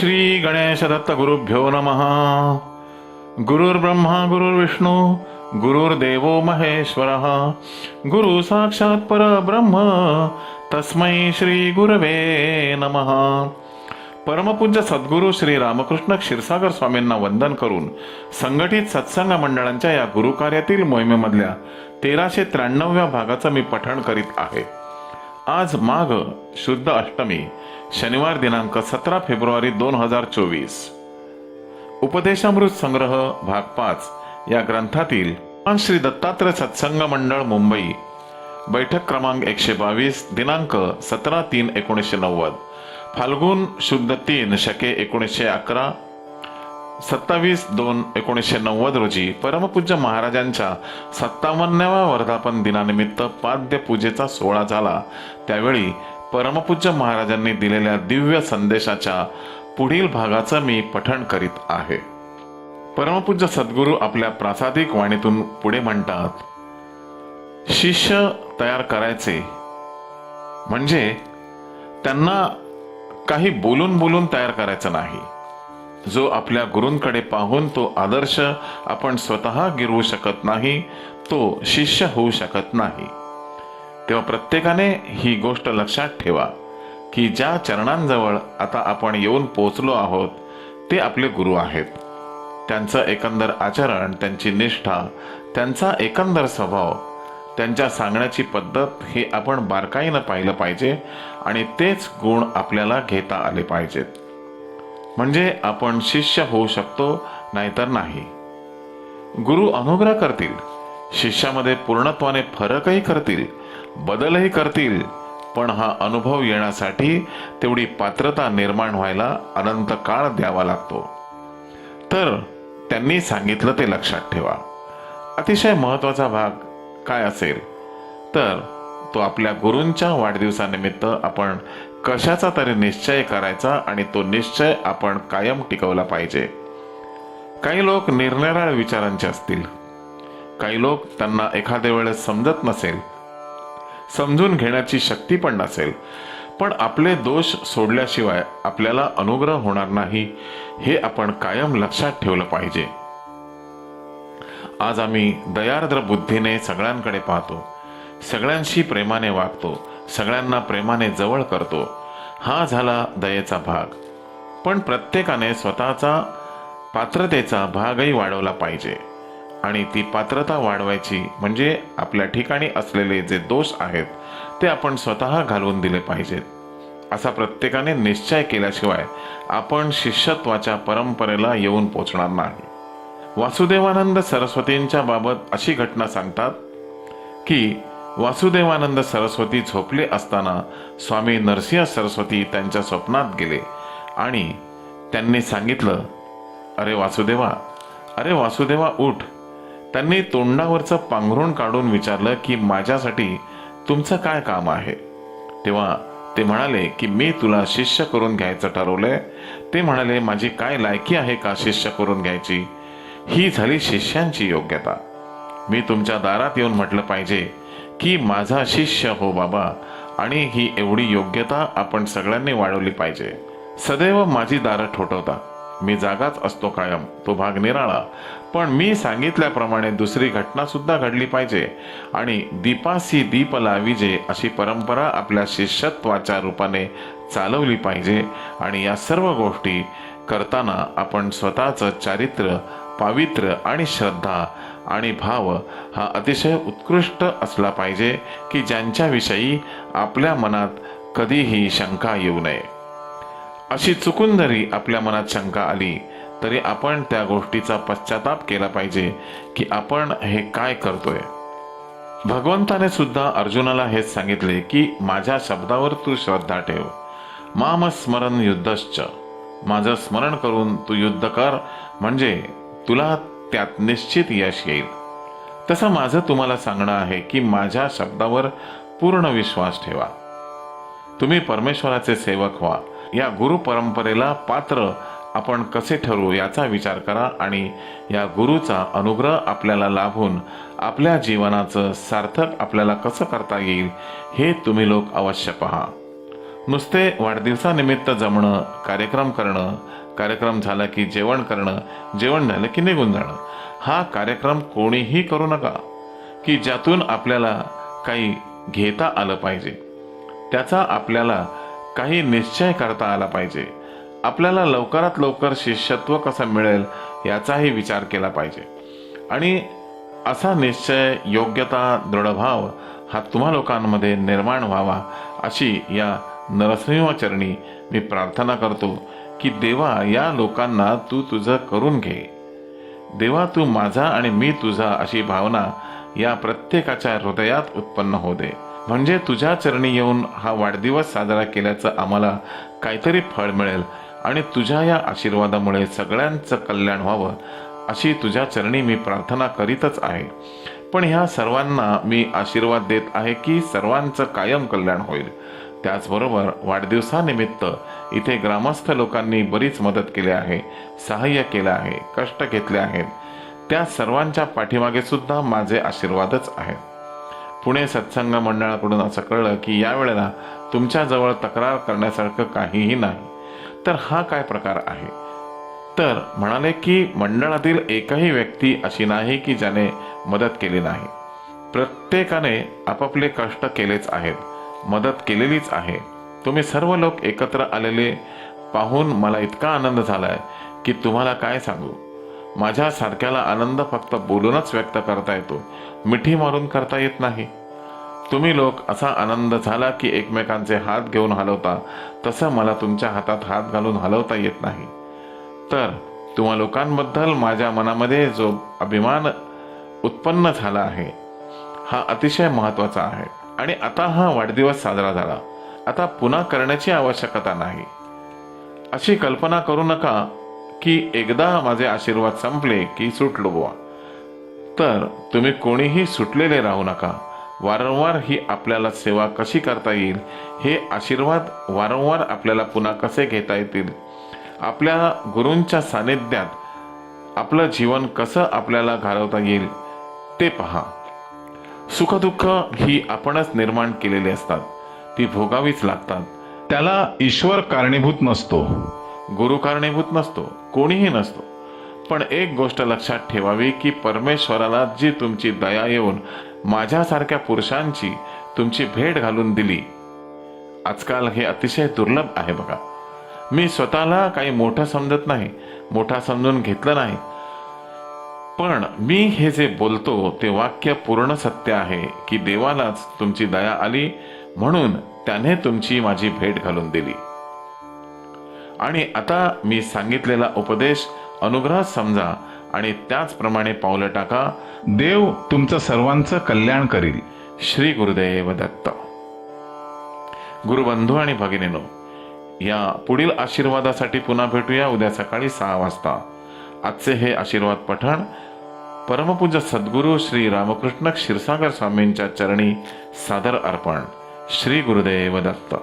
श्री गणेश दत्त गुरुभ्यो नमः। गुरुर्ब्रह्मा गुरुर्विष्णू गुरुर्देवो महेश्वरः। गुरु साक्षात परब्रह्म तस्मै श्री गुरवे नमः। परमपूज्य सद्गुरू श्री रामकृष्ण क्षीरसागर स्वामींना वंदन करून संघटित सत्संग मंडळांच्या या गुरुकार्यातील मोहिमेमधल्या तेराशे त्र्याण्णव्या भागाचं मी पठण करीत आहे. आज माघ शुद्ध अष्टमी शनिवार दिनांक सतरा फेब्रुवारी दोन हजार चोवीस. उपदेशामृत संग्रह भाग पाच या ग्रंथातील श्री दत्तात्रय सत्संग मंडळ मुंबई. बैठक क्रमांक एकशे बावीस दिनांक सतरा तीन एकोणीसशे नव्वद. फाल्गुन शुद्ध तीन शके एकोणीसशे अकरा सत्तावीस दोन एकोणीसशे नव्वद रोजी परमपूज्य महाराजांच्या सत्तावन्नाव्या वर्धापन दिनानिमित्त पाद्य पूजेचा सोहळा झाला. त्यावेळी परमपूज्य महाराजांनी दिलेल्या दिव्य संदेशाच्या पुढील भागाचं मी पठण करीत आहे. परमपूज्य सद्गुरू आपल्या प्रासादिक वाणीतून पुढे म्हणतात शिष्य तयार करायचे म्हणजे त्यांना काही बोलून बोलून तयार करायचं नाही. जो आपल्या गुरूंकडे पाहून तो आदर्श आपण स्वतः गिरवू शकत नाही तो शिष्य होऊ शकत नाही. तेव्हा प्रत्येकाने ही गोष्ट लक्षात ठेवा की ज्या चरणांजवळ आता आपण येऊन पोचलो आहोत ते आपले गुरु आहेत. त्यांचं एकंदर आचरण त्यांची निष्ठा त्यांचा एकंदर स्वभाव त्यांच्या सांगण्याची पद्धत हे आपण बारकाईनं पाहिलं पाहिजे आणि तेच गुण आपल्याला घेता आले पाहिजेत. म्हणजे आपण शिष्य होऊ शकतो नाहीतर नाही. गुरु अनुग्रह करतील शिष्यामध्ये पूर्णत्वाने फरकही करतील बदलही करतील पण हा अनुभव येण्यासाठी तेवढी पात्रता निर्माण व्हायला अनंत काळ द्यावा लागतो. तर त्यांनी सांगितलं ते लक्षात ठेवा. अतिशय महत्त्वाचा भाग काय असेल? तर तो आपल्या गुरूंच्या वाढदिवसानिमित्त आपण कशाचा तरी निश्चय करायचा आणि तो निश्चय आपण कायम टिकवला पाहिजे. काही लोक निरनिराळ्या विचारांचे असतील. काही लोक त्यांना एखाद्या वेळेस समजत नसेल. समजून घेण्याची शक्ती पण नसेल. पण आपले दोष सोडल्याशिवाय आपल्याला अनुग्रह होणार नाही हे आपण कायम लक्षात ठेवलं पाहिजे. आज आम्ही दयार्द्र बुद्धीने सगळ्यांकडे पाहतो. सगळ्यांशी प्रेमाने वागतो. सगळ्यांना प्रेमाने जवळ करतो. हा झाला दयेचा भाग. पण प्रत्येकाने स्वतःचा पात्रतेचा भागही वाढवला पाहिजे. आणि ती पात्रता वाढवायची म्हणजे आपल्या ठिकाणी असलेले जे दोष आहेत ते आपण स्वतः घालवून दिले पाहिजेत. असा प्रत्येकाने निश्चय केल्याशिवाय आपण शिष्यत्वाच्या परंपरेला येऊन पोचणार नाही. वासुदेवानंद सरस्वतींच्या बाबत अशी घटना सांगतात की वासुदेवानंद सरस्वती झोपले असताना स्वामी नरसिंह सरस्वती त्यांच्या स्वप्नात गेले आणि त्यांनी सांगितलं अरे वासुदेवा अरे वासुदेवा उठ. त्यांनी तोंडावरचं पांघरुण काढून विचारलं की माझ्यासाठी तुमचं काय काम आहे? तेव्हा ते म्हणाले की मी तुला शिष्य करून घ्यायचं ठरवलंय. ते म्हणाले माझी काय लायकी आहे का शिष्य करून घ्यायची? ही झाली शिष्यांची योग्यता. मी तुमच्या दारात येऊन म्हटलं पाहिजे की माझा शिष्य हो बाबा. आणि ही एवढी योग्यता आपण सगळ्यांनी वाढवली पाहिजे. सदैव माझी दारं ठोठवता. मी जागाच असतो कायम. तो भाग निराळा. पण मी सांगितल्याप्रमाणे दुसरी घटना सुद्धा घडली पाहिजे. आणि दीपासी दीप लाविजे अशी परंपरा आपल्या शिष्यत्वाच्या रूपाने चालवली पाहिजे. आणि या सर्व गोष्टी करताना आपण स्वतःचं चारित्र्य पावित्र्य आणि श्रद्धा आणि भाव हा अतिशय उत्कृष्ट असला पाहिजे की ज्यांच्याविषयी आपल्या मनात कधीही शंका येऊ नये. अशी चुकून जरी आपल्या मनात शंका आली तरी आपण त्या गोष्टीचा पश्चाताप केला पाहिजे की आपण हे काय करतोय. भगवंताने सुद्धा अर्जुनाला हेच सांगितले की माझ्या शब्दावर तू श्रद्धा ठेव. माम स्मरण युद्धश्च. माझं स्मरण करून तू युद्ध कर. म्हणजे तुला त्यात निश्चित यश येईल. तसं माझं तुम्हाला सांगणं आहे की माझ्या शब्दावर पूर्ण विश्वास ठेवा. तुम्ही परमेश्वराचे सेवक व्हा. या गुरु परंपरेला पात्र आपण कसे ठरू याचा विचार करा आणि या गुरुचा अनुग्रह आपल्याला लाभून आपल्या जीवनाचं सार्थक आपल्याला कसं करता येईल हे तुम्ही लोक अवश्य पहा. नुसते वाढदिवसानिमित्त जमणं कार्यक्रम करणं कार्यक्रम झाला की जेवण करणं जेवण झालं की निघून जाणं. हा कार्यक्रम कोणीही करू नका की ज्यातून आपल्याला काही घेता आलं पाहिजे. त्याचा आपल्याला काही निश्चय करता आला पाहिजे. आपल्याला लवकरात लवकर शिष्यत्व कसं मिळेल याचाही विचार केला पाहिजे. आणि असा निश्चय योग्यता दृढभाव हा तुम्हा लोकांमध्ये निर्माण व्हावा अशी या नरसिंहचरणी मी प्रार्थना करतो. की देवा या लोकांना तू तुझं करून घे. देवा तू माझा आणि मी तुझा अशी भावना या प्रत्येकाच्या हृदयात उत्पन्न हो दे म्हणजे तुझ्या चरणी येऊन हा वाढदिवस साजरा केल्याचं आम्हाला काहीतरी फळ मिळेल आणि तुझ्या या आशीर्वादामुळे सगळ्यांचं कल्याण व्हावं अशी तुझ्या चरणी मी प्रार्थना करीतच आहे. पण ह्या सर्वांना मी आशीर्वाद देत आहे की सर्वांचं कायम कल्याण होईल. त्याचबरोबर वाढदिवसानिमित्त इथे ग्रामस्थ लोकांनी बरीच मदत केली आहे सहाय्य केलं आहे कष्ट घेतले आहेत. त्या सर्वांच्या पाठीमागे सुद्धा माझे आशीर्वादच आहेत. पुणे सत्संग मंडळाकडून असं कळलं की यावेळेला तुमच्याजवळ तक्रार करण्यासारखं काहीही नाही. तर हा काय प्रकार आहे? तर म्हणाले की मंडळातील एकही व्यक्ती अशी नाही की ज्याने मदत केली नाही. प्रत्येकाने आपापले कष्ट केलेच आहेत. मदत केलेलीच आहे. तुम्ही सर्व लोक एकत्र आलेले पाहून मला इतका आनंद झालाय की तुम्हाला काय सांगू? माझ्या सारख्याला आनंद फक्त बोलूनच व्यक्त करता येतो. मिठी मारून करता येत नाही. तुम्ही लोक असा आनंद झाला की एकमेकांचे हात घेऊन हलवता तसं मला तुमच्या हातात हात घालून हलवता येत नाही. तर तुम्हा लोकांबद्दल माझ्या मनामध्ये जो अभिमान उत्पन्न झाला आहे हा अतिशय महत्त्वाचा आहे. आणि आता हा वाढदिवस साजरा झाला. आता पुन्हा करण्याची आवश्यकता नाही. अशी कल्पना करू नका की एकदा माझे आशीर्वाद संपले की सुटलो बुवा. तर तुम्ही कोणीही सुटलेले राहू नका. वारंवार ही आपल्याला सेवा कशी करता येईल हे आशीर्वाद वारंवार आपल्याला पुन्हा कसे घेता येतील? आपल्या गुरूंच्या सानिध्यात आपलं जीवन कसं आपल्याला घालवता येईल ते पहा. सुखदुःख ही आपणच निर्माण केलेली असतात. ती भोगावीच लागतात. त्याला ईश्वर कारणीभूत नसतो. गुरु कारणीभूत नसतो. कोणीही नसतो. पण एक गोष्ट लक्षात ठेवावी की परमेश्वराला जी तुमची दया येऊन माझ्यासारख्या पुरुषांची तुमची भेट घालून दिली आजकाल हे अतिशय दुर्लभ आहे बघा. मी स्वतःला काही मोठं समजत नाही मोठा समजून घेतलं नाही पण मी हे जे बोलतो ते वाक्य पूर्ण सत्य आहे की देवालाच तुमची दया आली म्हणून त्याने तुमची माझी भेट घालून दिली. आणि आता मी सांगितलेला उपदेश अनुग्रह समजा आणि त्याचप्रमाणे पावलं टाका देव तुमचं सर्वांचं कल्याण करील. श्री गुरुदेव दत्त. गुरुबंधू आणि भगिनीनो या पुढील आशीर्वादासाठी पुन्हा भेटूया उद्या सकाळी सहा वाजता. आजचे हे आशीर्वाद पठण परमपूज्य सद्गुरू श्री रामकृष्ण क्षीरसागर स्वामींच्या चरणी सादर अर्पण. श्री गुरुदेव दत्त.